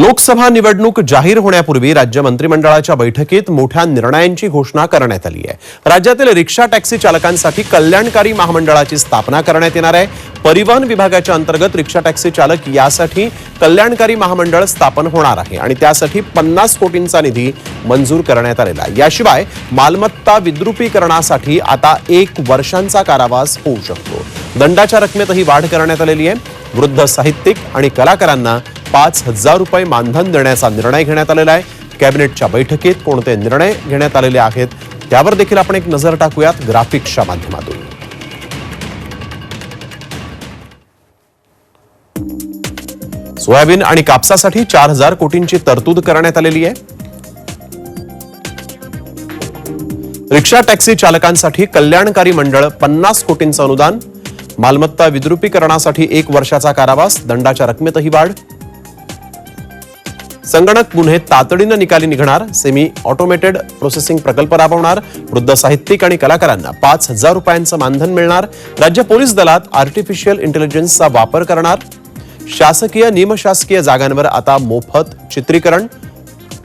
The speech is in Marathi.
लोकसभा निवडणूक जाहीर होण्यापूर्वी राज्य मंत्रिमंडळाच्या बैठकीत मोठ्या निर्णयांची घोषणा करण्यात आली आहे. राज्यातील रिक्षा टॅक्सी चालकांसाठी कल्याणकारी महामंडळाची स्थापना करण्यात येणार आहे. परिवहन विभागाच्या अंतर्गत रिक्षा टॅक्सी चालक यासाठी कल्याणकारी महामंडळ स्थापन होणार आहे आणि त्यासाठी पन्नास कोटींचा निधी मंजूर करण्यात आलेला आहे. याशिवाय मालमत्ता विद्रुपीकरणासाठी आता एक वर्षांचा कारावास होऊ शकतो. दंडाच्या रकमेतही वाढ करण्यात आलेली आहे. वृद्ध साहित्यिक आणि कलाकारांना पाच हजार रुपये मानधन देण्याचा निर्णय घेण्यात आलेला आहे. कॅबिनेटच्या बैठकीत कोणते निर्णय घेण्यात आलेले आहेत त्यावर देखील आपण एक नजर टाकूयात ग्राफिक्सच्या माध्यमातून. सोयाबीन आणि कापसासाठी चार हजार कोटींची तरतूद करण्यात आलेली आहे. रिक्षा टॅक्सी चालकांसाठी कल्याणकारी मंडळ पन्नास कोटींचं अनुदान. मालमत्ता विद्रुपीकरणासाठी एक वर्षाचा कारावास दंडाच्या रकमेतही वाढ. संगणक गुन्हे तातडीनं निकाली निघणार सेमी ऑटोमेटेड प्रोसेसिंग प्रकल्प राबवणार वृद्ध साहित्यिक आणि कलाकारांना पाच हजार रुपयांचं मानधन मिळणार राज्य पोलीस दलात आर्टिफिशियल इंटेलिजन्सचा वापर करणार. शासकीय निमशासकीय जागांवर आता मोफत चित्रीकरण